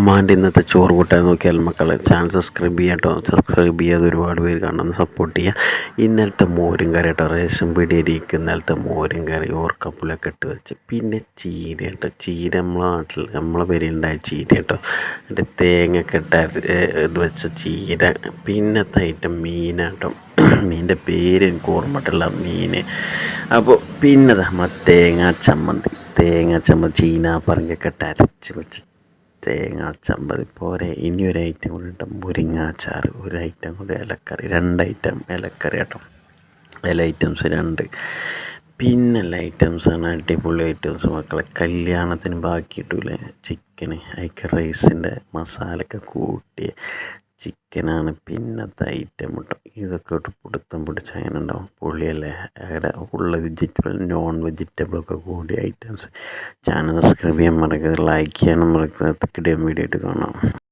അമ്മാന്റെ ഇന്നത്തെ ചോറ് കൂട്ടാൻ നോക്കിയാൽ മക്കളെ ചാനൽ സബ്സ്ക്രൈബ് ചെയ്യാം കേട്ടോ സബ്സ്ക്രൈബ് ചെയ്യാതെ ഒരുപാട് പേര് കാണുന്നു സപ്പോർട്ട് ചെയ്യുക ഇന്നലത്തെ മോരും കറി കേട്ടോ. റേഷൻ പിടിയിരിക്കുന്ന ഇന്നലത്തെ മോരും കറി ഓർക്കപ്പുലൊക്കെ ഇട്ട് വെച്ച്. പിന്നെ ചീര കേട്ടോ. ചീര നമ്മളെ നാട്ടിൽ നമ്മളെ പേരുണ്ടായ ചീര കേട്ടോ. എന്റെ തേങ്ങയൊക്കെ ഇട്ട ഇത് വെച്ച ചീര. പിന്നത്തെ ഐറ്റം മീനാട്ടോ മീനിന്റെ പേര് എനിക്ക് ഓർമ്മട്ടുള്ള മീൻ. അപ്പോൾ പിന്നെ നമ്മൾ തേങ്ങ ചമ്മന്തി. തേങ്ങ ചമ്മന്തി ചീന പറഞ്ഞൊക്കെ ഇട്ട് അരച്ച് വെച്ച് തേങ്ങ ചമ്മന്തി പോരെ ഇനി ഒരു ഐറ്റം കൂടി കേട്ടോ മുരിങ്ങാച്ചാർ ഒരു ഐറ്റം കൂടി ഇലക്കറി. രണ്ട് ഐറ്റം ഇലക്കറി കേട്ടോ. ഇല ഐറ്റംസ് രണ്ട്. പിന്നെ ഐറ്റംസ് ഐറ്റംസാണ് അടിപൊളി ഐറ്റംസ് മക്കളെ. കല്യാണത്തിന് ബാക്കി കിട്ടൂലേ ചിക്കന് അതിക്ക് റൈസിന്റെ മസാലയൊക്കെ കൂട്ടി ചിക്കനാണ് പിന്നത്തെ ഐറ്റം കേട്ടോ ഇതൊക്കെ ഇട്ട് പിടുത്തം പിടിച്ച് അങ്ങനെ ഉണ്ടാവും. പുള്ളിയല്ലേ അവിടെ ഉള്ള വെജിറ്റബിൾ നോൺ വെജിറ്റബിളൊക്കെ കൂടിയ ഐറ്റംസ് ചാനൽ സബ്സ്ക്രൈബ് ചെയ്യാൻ മറക്കരുത്. ലൈക്ക് ചെയ്യാനും മറക്കരുത്. വീഡിയോ ആയിട്ട് കാണാം.